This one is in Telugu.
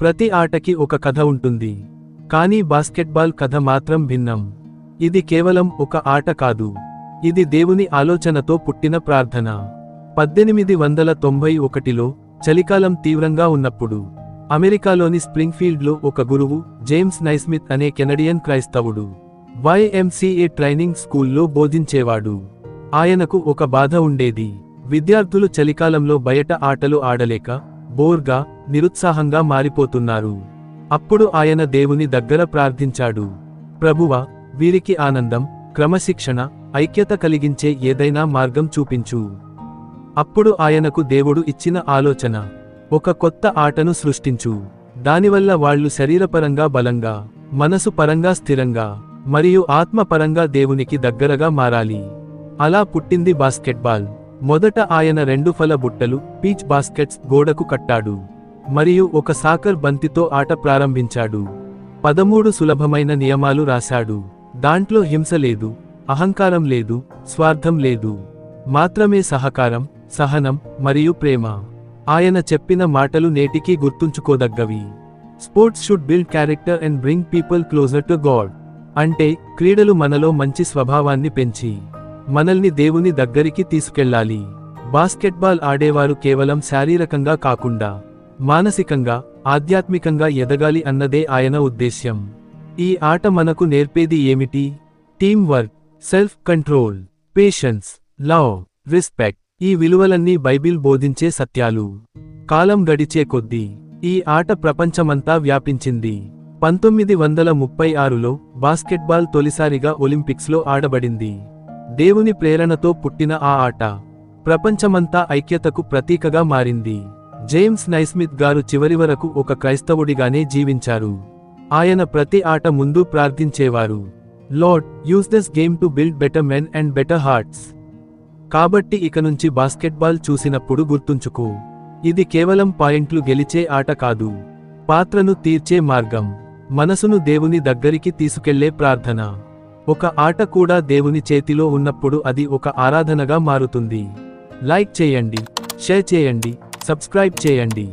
ప్రతి ఆటకి ఒక కథ ఉంటుంది. కానీ బాస్కెట్బాల్ కథ మాత్రం భిన్నం. ఇది కేవలం ఒక ఆట కాదు. ఇది దేవుని ఆలోచనతో పుట్టిన ప్రార్థన. పద్దెనిమిది వందల తొంభై ఒకటిలో చలికాలం తీవ్రంగా ఉన్నప్పుడు అమెరికాలోని స్ప్రింగ్ఫీల్డ్లో ఒక గురువు జేమ్స్ నైస్మిత్ అనే కెనడియన్ క్రైస్తవుడు వైఎంసీఏ ట్రైనింగ్ స్కూల్లో బోధించేవాడు. ఆయనకు ఒక బాధ ఉండేది. విద్యార్థులు చలికాలంలో బయట ఆటలు ఆడలేక బోర్గా నిరుత్సాహంగా మారిపోతున్నారు. అప్పుడు ఆయన దేవుని దగ్గర ప్రార్థించాడు. ప్రభువ వీరికి ఆనందం క్రమశిక్షణ ఐక్యత కలిగించే ఏదైనా మార్గం చూపించు. అప్పుడు ఆయనకు దేవుడు ఇచ్చిన ఆలోచన ఒక కొత్త ఆటను సృష్టించు. దానివల్ల వాళ్ళు శరీరపరంగా బలంగా మనసు పరంగా స్థిరంగా మరియు ఆత్మపరంగా దేవునికి దగ్గరగా మారాలి. అలా పుట్టింది బాస్కెట్బాల్. మొదట ఆయన రెండు ఫల బుట్టలు పీచ్ బాస్కెట్స్ గోడకు కట్టాడు. మరియు ఒక సాకర్ బంతితో ఆట ప్రారంభించాడు. పదమూడు సులభమైన నియమాలు రాశాడు. దాంట్లో హింస లేదు అహంకారం లేదు స్వార్థం లేదు. మాత్రమే సహకారం సహనం మరియు ప్రేమ. ఆయన చెప్పిన మాటలు నేటికీ గుర్తుంచుకోదగ్గవి. Sports should build character and bring people closer to God. అంటే క్రీడలు మనలో మంచి స్వభావాన్ని పెంచి. మనల్ని దేవుని దగ్గరికి తీసుకెళ్ళాలి. బాస్కెట్బాల్ ఆడేవారు కేవలం శారీరకంగా కాకుండా మానసికంగా ఆధ్యాత్మికంగా ఎదగాలి అన్నదే ఆయన ఉద్దేశ్యం. ఈ ఆట మనకు నేర్పేది ఏమిటి? Team work self control patience love respect ఈ విలువలన్నీ బైబిల్ బోధించే సత్యాలు. కాలం గడిచే కొద్దీ ఈ ఆట ప్రపంచమంతా వ్యాపించింది. పంతొమ్మిది వందల ముప్పై ఆరులో బాస్కెట్బాల్ తొలిసారిగా ఒలింపిక్స్లో ఆడబడింది. దేవుని ప్రేరణతో పుట్టిన ఆ ఆట ప్రపంచమంతా ఐక్యతకు ప్రతీకగా మారింది. జేమ్స్ నైస్మిత్ గారు చివరి వరకు ఒక క్రైస్తవుడిగానే జీవించారు. ఆయన ప్రతి ఆట ముందు ప్రార్థించేవారు. Lord use this game to build better men and better hearts. కాబట్టి ఇక నుంచి బాస్కెట్బాల్ చూసినప్పుడు గుర్తుంచుకో. ఇది కేవలం పాయింట్లు గెలిచే ఆట కాదు. పాత్రను తీర్చే మార్గం. మనసును దేవుని దగ్గరికి తీసుకెళ్ళే ప్రార్థన. ఒక ఆట కూడా దేవుని చేతిలో ఉన్నప్పుడు అది ఒక ఆరాధనగా మారుతుంది. లైక్ చేయండి షేర్ చేయండి సబ్స్క్రైబ్ చేయండి.